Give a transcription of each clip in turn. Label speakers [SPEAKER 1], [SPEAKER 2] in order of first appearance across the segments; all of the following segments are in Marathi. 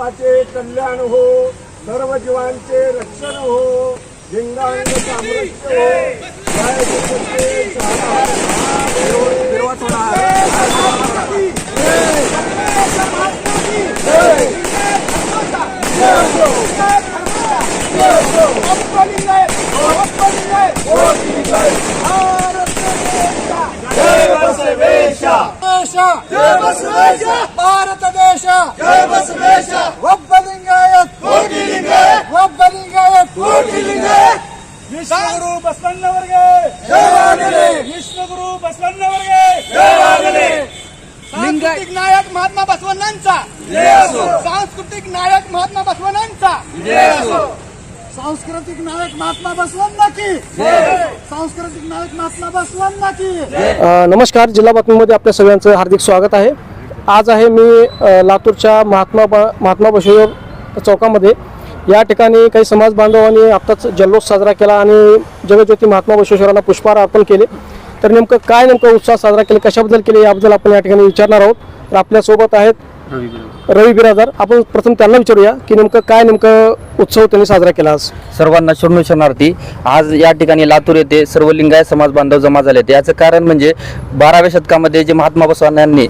[SPEAKER 1] सर्वाचे कल्याण हो सर्व जीवांचे रक्षण हो लिंगांग साम्राज्य हो. जय जगते शहाणा.
[SPEAKER 2] जय बसवेश
[SPEAKER 3] जय बसवेश ಭಾರತ ದೇಶ
[SPEAKER 2] जय बसवेश
[SPEAKER 3] ಒಬ್ಬ ಲಿಂಗಾಯತ್
[SPEAKER 2] ಕೋಟಿ ಲಿಂಗಾಯತ್
[SPEAKER 3] ಒಬ್ಬ ಲಿಂಗಾಯತ್
[SPEAKER 2] ಕೋಟಿ ಲಿಂಗಾಯತ್
[SPEAKER 1] ವಿಶ್ವಗುರು ಬಸವಣ್ಣವರಿಗೆ
[SPEAKER 2] ಜಯವಾಗಲಿ
[SPEAKER 1] ವಿಶ್ವಗುರು ಬಸವಣ್ಣವರಿಗೆ
[SPEAKER 2] ಜಯವಾಗಲಿ
[SPEAKER 3] सांस्कृतिक नायक महात्मा बसवण्णांचा
[SPEAKER 2] जय असो
[SPEAKER 3] सांस्कृतिक नायक महात्मा बसवण्णांचा
[SPEAKER 2] जय असो
[SPEAKER 3] सांस्कृतिक नायक महात्मा बसवण्णा की सांस्कृतिक नायक महात्मा बसवण्णा की
[SPEAKER 4] अ, नमस्कार जिल्हा बातमीमध्ये आपल्या सगळ्यांचं हार्दिक स्वागत आहे आज आहे मी लातूरच्या महात्मा बा महात्मा बसवेश्वर चौकामध्ये. या ठिकाणी काही समाज बांधवांनी आत्ताच जल्लोष साजरा केला आणि जगज्योती महात्मा बसवेश्वरांना पुष्पहार अर्पण केले. तर नेमकं काय नेमकं उत्साह साजरा केला कशाबद्दल केले याबद्दल आपण या ठिकाणी विचारणार आहोत. तर आपल्यासोबत आहेत रवी बिराजदार. आपण प्रथम त्यांना विचारूया की नेमकं काय नेमकं उत्सव त्यांनी साजरा केला आज?
[SPEAKER 5] सर्वांना शरणार्थी. आज या ठिकाणी लातूर येथे सर्व लिंगायत समाज बांधव जमा झाले आहेत याचं कारण म्हणजे बाराव्या शतकामध्ये जे महात्मा बसवांनी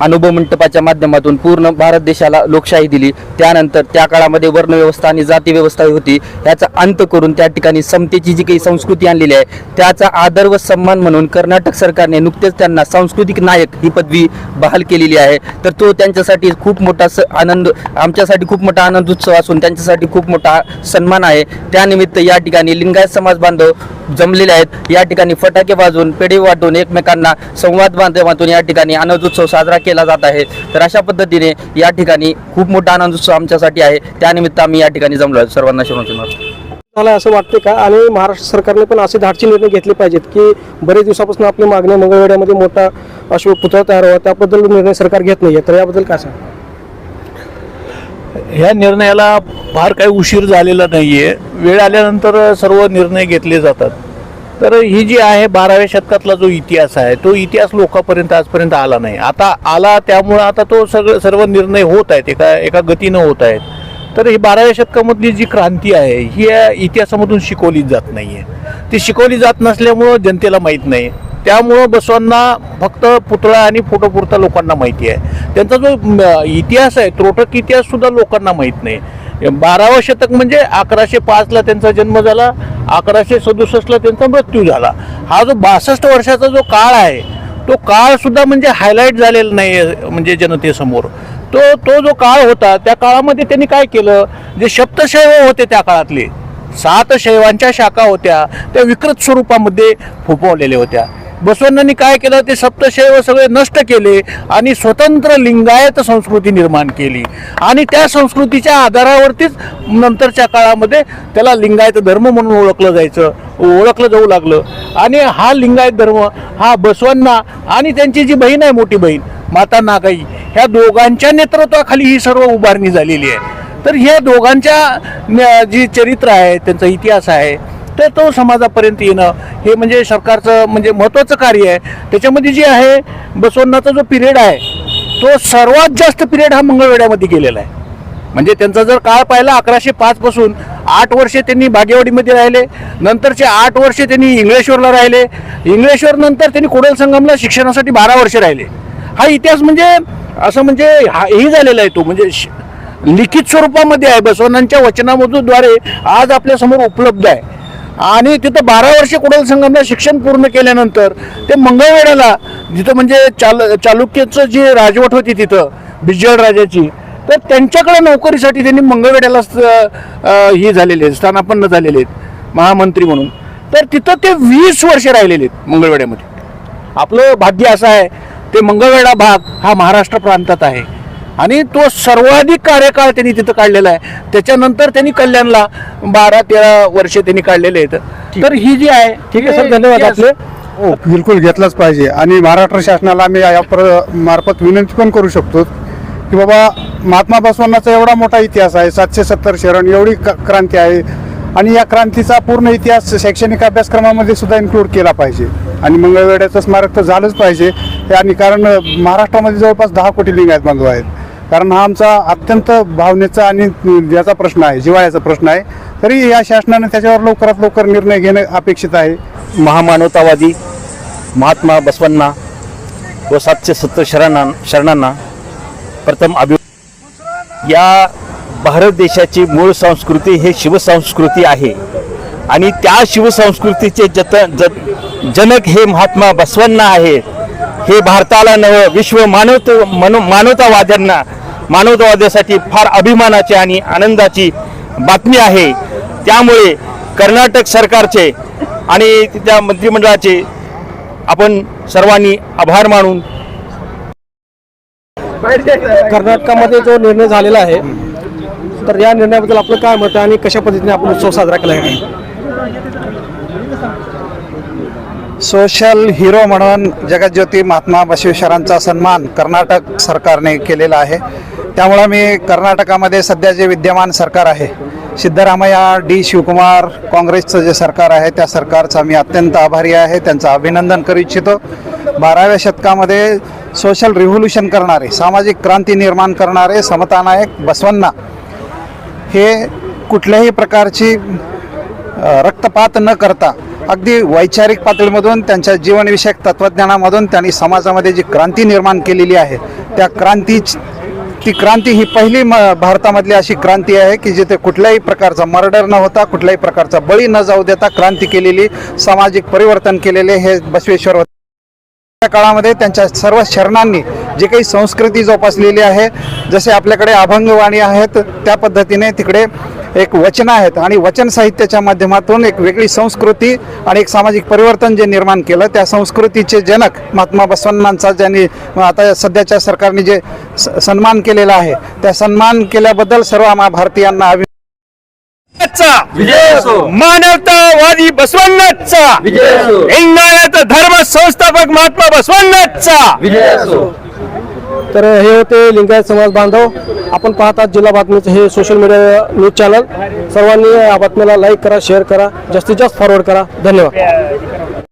[SPEAKER 5] अनुभव मंडपाच्या माध्यमातून पूर्ण भारत देशाला लोकशाही दिली. त्यानंतर त्या काळामध्ये वर्णव्यवस्था आणि जाती व्यवस्था होती. याचा अंत करून त्या ठिकाणी समतेची जी काही संस्कृती आणलेली आहे त्याचा आदर व सन्मान म्हणून कर्नाटक सरकारने नुकतेच त्यांना सांस्कृतिक नायक ही पदवी बहाल केलेली आहे. तर तो त्यांच्यासाठी खूप मोठा स आनंद आमच्यासाठी खूप मोठा आनंद उत्सव असून त्यांच्यासाठी खूप मोठा सन्मान आहे. त्यानिमित्त या ठिकाणी लिंगायत समाज बांधव जमलेले आहेत. या ठिकाणी फटाके वाजवून पेढी वाटून एकमेकांना संवाद माध्यमातून या ठिकाणी आनंद उत्सव साजरा केला जात आहे. तर अशा पद्धतीने या ठिकाणी खूप मोठा आनंद उत्सव आमच्यासाठी आहे. त्यानिमित्त आम्ही या ठिकाणी जमलो आहे सर्वांना शरण
[SPEAKER 4] मला असं वाटतं का? आणि महाराष्ट्र सरकारने पण असे धाडचे निर्णय घेतले पाहिजेत की बरेच दिवसापासून आपली मागणी मंगळवेड्यामध्ये मोठा अशोक पुतळा तयार व्हावा. त्याबद्दल निर्णय सरकार घेत नाही आहे तर याबद्दल काय सांग
[SPEAKER 6] ह्या निर्णयाला फार काही उशीर झालेला नाही आहे वेळ आल्यानंतर सर्व निर्णय घेतले जातात. तर ही जी आहे बाराव्या शतकातला जो इतिहास आहे तो इतिहास लोकांपर्यंत आजपर्यंत आला नाही. आता आला त्यामुळं आता तो सगळं सर्व निर्णय होत आहेत एका एका गतीनं होत आहेत. तर ही बाराव्या शतकामधली जी क्रांती आहे ही इतिहासामधून शिकवली जात नाही आहे ती शिकवली जात नसल्यामुळं जनतेला माहीत नाही. त्यामुळं बसवांना फक्त पुतळा आणि फोटोपुरता लोकांना माहिती आहे. त्यांचा जो इतिहास आहे त्रोटक इतिहाससुद्धा लोकांना माहीत नाही. बारावं शतक म्हणजे अकराशे पाचला त्यांचा जन्म झाला अकराशे सदुसष्टला त्यांचा मृत्यू झाला. हा जो बासष्ट वर्षाचा जो काळ आहे तो काळसुद्धा म्हणजे हायलाईट झालेला नाही आहे म्हणजे जनतेसमोर. तो तो जो काळ होता त्या काळामध्ये त्यांनी काय केलं जे सप्तशैव होते त्या काळातले सात शैवांच्या शाखा होत्या त्या विकृत स्वरूपामध्ये फोपवलेल्या होत्या. बसवण्णांनी काय केलं? ते सप्तशैव सगळे नष्ट केले आणि स्वतंत्र लिंगायत संस्कृती निर्माण केली. आणि त्या संस्कृतीच्या आधारावरतीच नंतरच्या काळामध्ये त्याला लिंगायत धर्म म्हणून ओळखलं जायचं ओळखलं जाऊ लागलं. आणि हा लिंगायत धर्म हा बसवण्णा आणि त्यांची जी बहीण आहे मोठी बहीण माता नागाई ह्या दोघांच्या नेतृत्वाखाली ही सर्व उभारणी झालेली आहे. तर ह्या दोघांच्या जी चरित्र आहे त्यांचा इतिहास आहे तर तो समाजापर्यंत येणं हे म्हणजे सरकारचं म्हणजे महत्त्वाचं कार्य आहे. त्याच्यामध्ये जे आहे बसवण्णाचा जो पिरियड आहे तो सर्वात जास्त पिरियड हा मंगळवेढ्यामध्ये गेलेला आहे. म्हणजे त्यांचा जर काळ पाहिला अकराशे पाच पासून आठ वर्षे त्यांनी बागेवाडीमध्ये राहिले नंतरचे आठ वर्षे त्यांनी इंग्लेश्वरला राहिले इंग्लेश्वर नंतर त्यांनी कोडल संगमला शिक्षणासाठी बारा वर्षे राहिले. हा इतिहास म्हणजे असं म्हणजे हा हे झालेला आहे तो म्हणजे लिखित स्वरूपामध्ये आहे. बसवण्णांच्या वचनामधूनद्वारे आज आपल्यासमोर उपलब्ध आहे. आणि तिथं बारा वर्षे कुडल संगमला शिक्षण पूर्ण केल्यानंतर ते मंगळवेढ्याला जिथं म्हणजे चाल चालुक्याचं जी राजवट होती तिथं बिजळ राजाची तर त्यांच्याकडे नोकरीसाठी त्यांनी मंगळवेढ्याला ही झालेले आहेत स्थानापन्न झालेले आहेत महामंत्री म्हणून. तर तिथं ते वीस वर्ष राहिलेले आहेत मंगळवेढ्यामध्ये. आपलं भाग्य असं आहे ते मंगळवेढा भाग हा महाराष्ट्र प्रांतात आहे. आणि तो सर्वाधिक कार्यकाळ त्यांनी तिथं काढलेला आहे. त्याच्यानंतर त्यांनी कल्याणला बारा तेरा वर्षे त्यांनी काढलेले आहेत. तर ही जी आहे
[SPEAKER 4] ठीक आहे सर धन्यवाद आपले.
[SPEAKER 7] हो बिलकुल घेतलाच पाहिजे. आणि महाराष्ट्र शासनाला आम्ही या प्र मार्फत विनंती पण करू शकतो की बाबा महात्मा बसवण्णाचा एवढा मोठा इतिहास आहे सातशे सत्तर शरण एवढी क- क्रांती आहे. आणि या क्रांतीचा पूर्ण इतिहास शैक्षणिक अभ्यासक्रमामध्ये सुद्धा इन्क्लूड केला पाहिजे. आणि मंगळवेड्याचं स्मारक तर झालंच पाहिजे. आणि कारण महाराष्ट्रामध्ये जवळपास दहा कोटी लिंगायत बांधव आहेत. कारण हा आमचा अत्यंत भावनेचा आणि याचा प्रश्न आहे जिवाळ्याचा प्रश्न आहे. तरी या शासनाने त्याच्यावर लवकरात लवकर निर्णय घेणे अपेक्षित आहे.
[SPEAKER 8] महामानवतावादी महात्मा बसवन्ना व सातशे सत्तर शरणां शरणांना प्रथम अभि या भारत देशाची मूळ संस्कृती हे शिवसंस्कृती आहे. आणि त्या शिवसंस्कृतीचे जत जत जनक हे महात्मा बसवन्ना आहेत. हे भारताला नव विश्व मानवत मनो मानवतावाद्यांना मानवतावाद्यासाठी फार अभिमानाची आणि आनंदाची बातमी आहे. त्यामुळे कर्नाटक सरकारचे आणि त्या मंत्रिमंडळाचे आपण सर्वांनी आभार मानून
[SPEAKER 4] कर्नाटकामध्ये जो निर्णय झालेला आहे तर या निर्णयाबद्दल आपलं काय मत आहे आणि कशा पद्धतीने आपण उत्सव साजरा केला आहे?
[SPEAKER 7] सोशल हिरो म्हणून जगज्योती महात्मा बसवेश्वरांचा सन्मान कर्नाटक सरकारने केलेला आहे. त्यामुळं मी कर्नाटकामध्ये सध्या जे विद्यमान सरकार आहे सिद्धरामय्या डी. शिवकुमार काँग्रेसचं जे सरकार आहे त्या सरकारचा मी अत्यंत आभारी आहे. त्यांचं अभिनंदन करू इच्छितो. बाराव्या शतकामध्ये सोशल रिव्होल्युशन करणारे सामाजिक क्रांती निर्माण करणारे समतानायक बसवन्ना हे कुठल्याही प्रकारची रक्तपात न करता अगदी वैचारिक पातळीमधून त्यांच्या जीवनविषयक तत्त्वज्ञानामधून त्यांनी समाजामध्ये जी क्रांती निर्माण केलेली आहे त्या क्रांती ती क्रांती ही पहिली म भारतामधली अशी क्रांती आहे की जिथे कुठल्याही प्रकारचा मर्डर न होता कुठल्याही प्रकारचा बळी न जाऊ देता क्रांती केलेली सामाजिक परिवर्तन केलेले हे बसवेश्वर होते. त्या काळामध्ये त्यांच्या सर्व शरणांनी जी काही संस्कृती जोपासलेली आहे जसे आपल्याकडे अभंगवाणी आहेत त्या पद्धतीने तिकडे एक वचन आहेत आणि वचन साहित्याच्या माध्यमातून एक वेगळी संस्कृती आणि एक सामाजिक परिवर्तन जे निर्माण केलं त्या संस्कृतीचे जनक महात्मा बसवण्णांचा ज्यांनी आता सध्याच्या सरकारने जे स- सन्मान केलेला आहे त्या सन्मान केल्याबद्दल सर्व आम्हा भारतीयांना
[SPEAKER 8] मानवतावादी बसवण्णाचा
[SPEAKER 9] विजय असो.
[SPEAKER 8] लिंगायत धर्म संस्थापक महात्मा बसवण्णाचा
[SPEAKER 9] विजय असो.
[SPEAKER 4] तर हे होते लिंगायत समाज बांधव. आपण पाहतात जिल्हा बातमीचं हे सोशल मीडिया न्यूज चॅनल सर्वांनी या बातमीला लाईक करा शेअर करा. जास्तीत जास्त फॉरवर्ड करा. धन्यवाद.